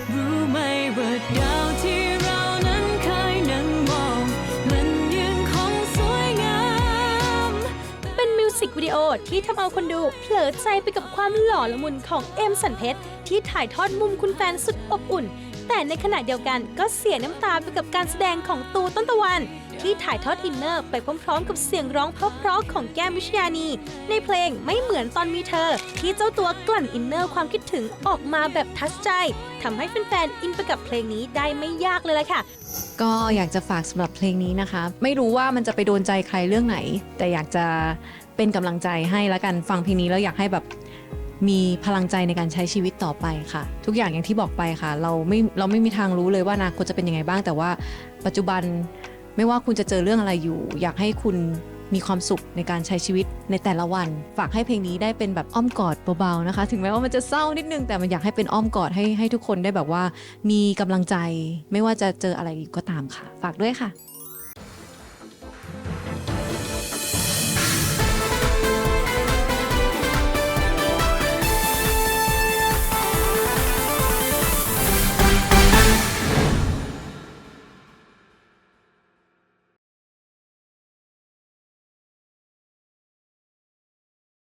Ooh. สิกวิดีโอที่ทำเอาคนดูเผลอใจไปกับความหล่อละมุนของเอ็มสันเพชรที่ถ่ายทอดมุมคุณแฟนสุดอบอุ่น แต่ในขณะเดียวกันก็เสียน้ำตาไปกับการแสดงของตูต้นตะวัน ที่ถ่ายทอดอินเนอร์ไปพร้อมๆ กับเสียงร้องเพราะๆของแก้มวิชยานี ในเพลงไม่เหมือนตอนมีเธอ ที่เจ้าตัวกลั่นอินเนอร์ความคิดถึงออกมาแบบทัชใจทำให้แฟนๆอินไปกับเพลงนี้ได้ไม่ยากเลยล่ะค่ะก็อยากจะฝากสำหรับเพลงนี้นะคะ ไม่รู้ว่ามันจะไปโดนใจใครเรื่องไหน แต่อยากจะ เป็นกำลังใจให้แล้วกันฟังเพลงนี้แล้วอยากให้แบบมีพลังใจในการใช้ชีวิตต่อไปค่ะ ทุกอย่างอย่างที่บอกไปค่ะ เราไม่เราไม่มีทางรู้เลยว่าอนาคตจะเป็นยังไงบ้าง แต่ว่าปัจจุบันไม่ว่าคุณจะเจอเรื่องอะไรอยู่ อยากให้คุณมีความสุขในการใช้ชีวิตในแต่ละวัน ฝากให้เพลงนี้ได้เป็นแบบอ้อมกอดเบาๆนะคะ ถึงแม้ว่ามันจะเศร้านิดนึง แต่มันอยากให้เป็นอ้อมกอดให้ให้ทุกคนได้แบบว่า มีกำลังใจ ไม่ว่าจะเจออะไรก็ตามค่ะ ฝากด้วยค่ะ